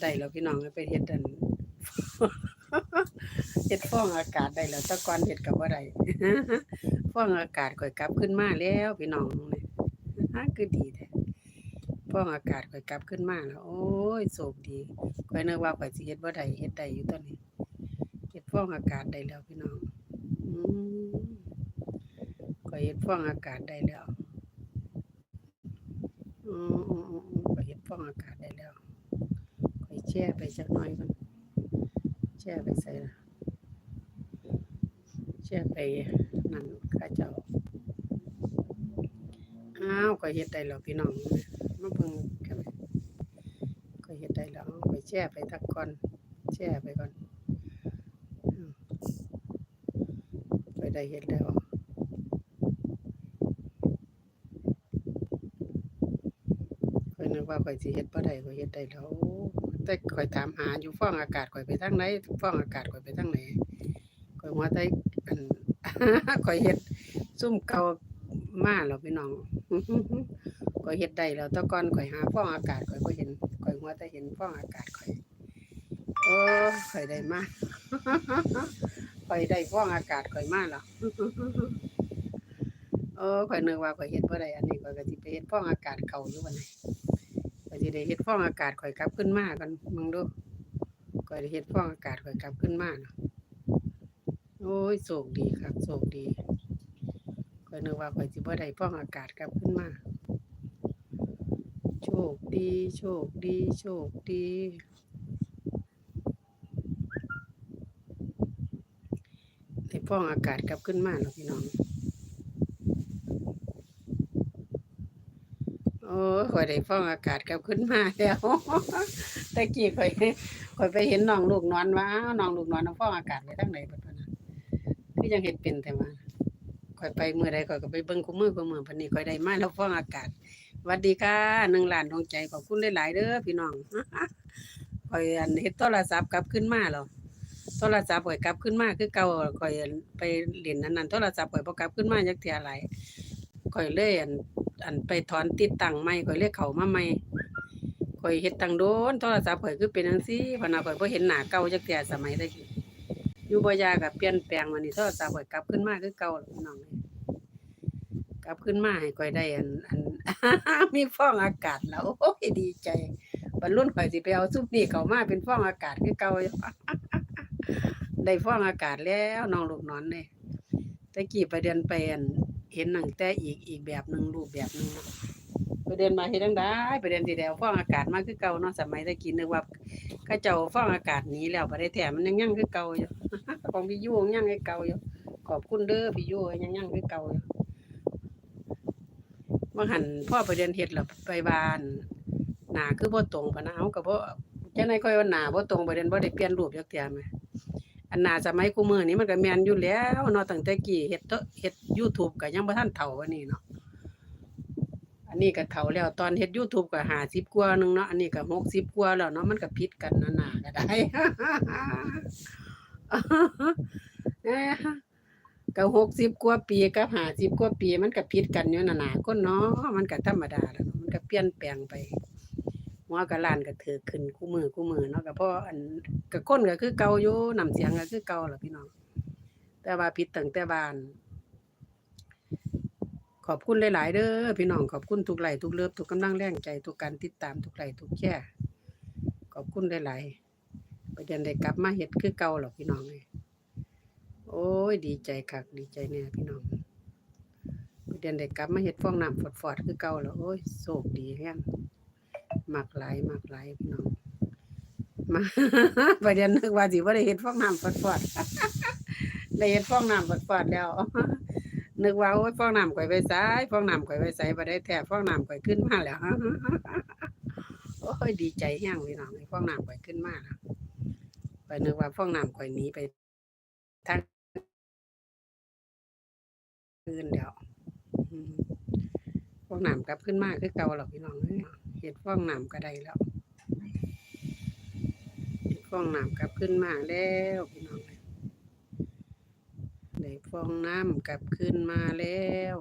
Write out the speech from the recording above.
ได้แล้วพี่น้องไปเฮ็ดอันเฮ็ดฟองอากาศได้แล้วต่ก่อนเฮ็ดก็บ่ได้ฟองอากาศข่อยกลับขึ้นมาแล้วพี่น้องเนี่ยฮะคือดีแท้ฟองอากาศข่อยกลับขึ้นมาแล้ว โอ้ยโชคดีข่อยนึกว่าข่อยสิเฮ็ดบ่ได้เฮ็ดได้อยู่ตอนนี้เฮ็ดฟองอากาศได้แล้วพี่น้องอืมข่อยเฮ็ดฟองอากาศได้แล้วอืมอืมอืมอืมข่อยเฮ็ดฟองอากาศได้แล้วข่อยแช่ไปจักหน่อยก่อนแช่ไปใส่ละแช่ไปนั่นข้าเจ้าอ้าวข่อยเฮ็ดได้แล้วพี่น้องมาเบิ่งกันข่อยเฮ็ดได้แล้วข่อยแช่ไปทักก่อนแช่ไปก่อนอืมข่อยได้เฮ็ดแล้วข่อยนึกว่าข่อยสิเฮ็ดบ่ได้ข่อยเฮ็ดได้แล้ว แต่ข่อยถามหาอยู่ฟ้องอากาศข่อยไปทางไหนฟ้องอากาศข่อยไปทางไหนข่อยว่าแต่อันข่อยเฮ็ดซุ่มเก่ามาแล้วพี่น้องข่อยเฮ็ดได้แล้วต่ก่อนข่อยหาฟ้องอากาศข่อยบ่เห็นข่อยว่าแต่เห็นฟ้องอากาศข่อยโอ้ข่อยได้มาข่อยได้ฟ้องอากาศข่อยมาแล้วเออข่อยนึกว่าข่อยเฮ็ดบ่ได้อันนี้ข่อยก็สิไปเฮ็ดฟ้องอากาศเก่าอยู่บัดนี้ ข่อยสิได้เฮ็ดฟองอากาศข่อยกลับขึ้นมากันมึงดูข่อยได้เฮ็ดฟองอากาศข่อยกลับขึ้นมานะโอ้ยโชคดีครับโชคดีข่อยนึกว่าข่อยสิบ่ได้ฟองอากาศกลับขึ้นมาโชคดีโชคดีโชคดีได้ฟองอากาศกลับขึ้นมาแล้วพี่น้อง โอ้ย ข่อยได้ฟ้องอากาศกับขึ้นมาแล้วตะกี้ข่อยข่อยไปเห็นน้องลูกนอนว่าน้องลูกนอนเอาฟ้องอากาศไปทางไหนเบิดพุ่นน่ะคือยังเฮ็ดเป็นแต่ว่าข่อยไปมื้อใดข่อยก็ไปเบิ่งคุมือคุมือบัดนี้ข่อยได้มาแล้วฟ้องอากาศหวัดดีค่ะหนึ่งล้านดวงใจขอบคุณหลายๆเด้อพี่น้องข่อยอันเฮ็ดโทรศัพท์กลับขึ้นมาแล้วโทรศัพท์ข่อยกลับขึ้นมาคือเก่าข่อยไปเล่นอันนั้นโทรศัพท์ข่อยบ่กลับขึ้นมาจักเที่ยหลายข่อยเลยอัน อันไปถอนติดตั้งใหม่ข่อยเลยเขามาใหม่ข่อยเฮ็ดตั้งโดนโทรศัพท์ข่อยคือเป็นจังซี่พะนะข่อยบ่เห็นหน้าเก่าจักเที่ยสมัยตะกี้อยู่บ่ยากก็เปลี่ยนแปลงวันนี้โทรศัพท์ข่อยกลับขึ้นมาคือเก่าน้องเอ้ยกลับขึ้นมาให้ข่อยได้อันอันมีฟองอากาศแล้วโอ้ยดีใจบรรลุข่อยสิไปเอาซุปนี้เข้ามาเป็นฟองอากาศคือเก่าได้ฟองอากาศแล้วน้องลูกนอนเด้ตะกี้ไปเดินไปอัน เห็นหนังแต่อีกอีกแบบหนึ่งรูปแบบหนึ่งเนาะไปเดินมาเฮ็ดจังไดไปเดินสิแดวฟ้องอากาศมากคือเก่าเนาะสมัยตะกี้นึกว่าเขาเจ้าฟ้องอากาศนี้แล้วบ่ได้แท้มันยังยังคือเก่าอยู่ของพี่ยู่ยังคือเก่าอยู่ขอบคุณเด้อพี่ยู่ยังยังคือเก่าอยู่ว่าหันพ่อไปเดินเฮ็ดแล้วไปบานหน้าคือบ่ตรงปานนะเฮาก็บ่จังได๋ค่อยว่าหนาบ่ตรงไปเดินบ่ได้เปลี่ยนรูปจักเที่ยแหม อันน่าสมัยกูมือนี้มันก็แมนอยู่แล้วเนาะตั้งแต่กี้เฮ็ดเตอะเฮ็ด YouTube ก็ยังบ่ทันเฒ่าอันนี้เนาะอันนี้ก็เฒ่าแล้วตอนเฮ็ด YouTube ก็50กว่าหนึงเนาะอันนี้ก็60กว่าแล้วเนาะมันก็ผิดกันนั่นน่ะก็ได้เอ้อก็60กว่าปีกับ50กว่าปี มันก็ผิดกันอยู่นั่นน่ะคนเนาะมันก็ธรรมดาแล้วมันก็เปลี่ยนแปลงไป หัวก็ล้านก็ถือขึ้นคู่มือคู่มือเนาะก็เพราะอันก็คนก็คือเก่าอยู่น้ำเสียงก็คือเก่าล่ะพี่น้อง แต่ว่าผิดตั้งแต่บ้าน ขอบคุณหลาย ๆ เด้อพี่น้องขอบคุณทุกไลค์ทุกเลิฟทุกกำลังแรงใจทุกการติดตามทุกไลค์ทุกแชร์ขอบคุณหลายๆไปเดือนได้กลับมาเฮ็ดคือเก่าหรอกพี่น้องเอ้ยโอ้ยดีใจคักดีใจแน่พี่น้องไปเดือนได้กลับมาเฮ็ดฟองน้ำฟอดๆคือเก่าแล้วโอ้ยโชคดีแฮง มักหลายมักหลายพี่น้องมาประเด็นนึกว่าสิว่าได้เห็ดฟองน้ำฟอดๆได้เห็ดฟองน้ำฟอดๆแล้วนึกว่าโอ้ยฟองน้ำข่อยไปไสฟองน้ำข่อยไปไสบ่ได้แท้ฟองน้ำข่อยขึ้นมาแล้วโอ้ยดีใจแฮงพี่น้องไอ้ฟองน้ำข่อยขึ้นมาแล้วไปนึกว่าฟองน้ำข่อยหนีไปทางอื่นแล้วฟองน้ำกลับขึ้นมาคือเก่าหรอกพี่น้องเอ้ย เห็ดฟองน้ำก็ได้แล้วฟองน้ำกลับขึ้นมาแล้วพี่น้องได้ฟองน้ำกลับขึ้นมาแล้ว